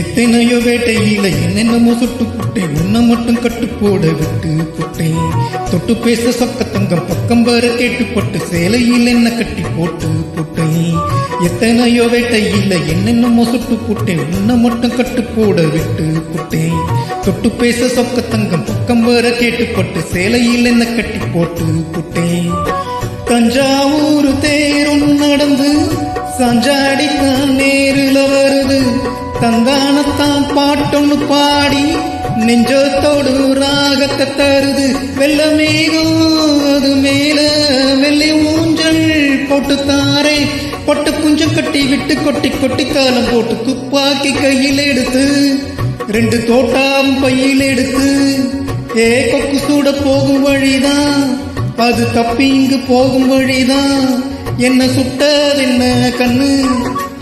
எத்தனையோ வேட்டையில என்னென்னமோ சுட்டு புட்டேன் உன்னை மட்டும் கட்டு போட விட்டு புட்டேன் தொட்டு பேச சொக்க தங்கம் பக்கம் வர கேட்டுப்பட்டு சேலையில் என்ன கட்டி போட்டு புட்டேன் எத்தனையோ வேட்டையில என்னென்னமோ சுட்டு புட்டேன் உன்னை மட்டும் கட்டு போட விட்டு புட்டேன் தொட்டு பேச சொக்க தங்கம் பக்கம் வர கேட்டுப்பட்டு சேலையில் என்ன கட்டி போட்டு புட்டேன் தஞ்சாவூர் தேரும் நடந்து சஞ்சாடித்தான் நேருல தந்தானத்தான் பாட்டொன்னு பாடி நெஞ்சத்தோடு ராகத்தை தருது. வெள்ள மேகம் அது மேல வெள்ளை ஊஞ்சல் போட்டு தாரே. பொட்டு குஞ்சம் கட்டி விட்டு கொட்டி கொட்டி காலம் போட்டு துப்பாக்கி கையில் எடுத்து ரெண்டு தோட்டாவும் பையில் எடுத்து. ஏ கொக்கு சூட போகும் வழிதான் அது தப்பி இங்கு போகும் வழிதான். என்ன சுட்டது என்ன கண்ணு?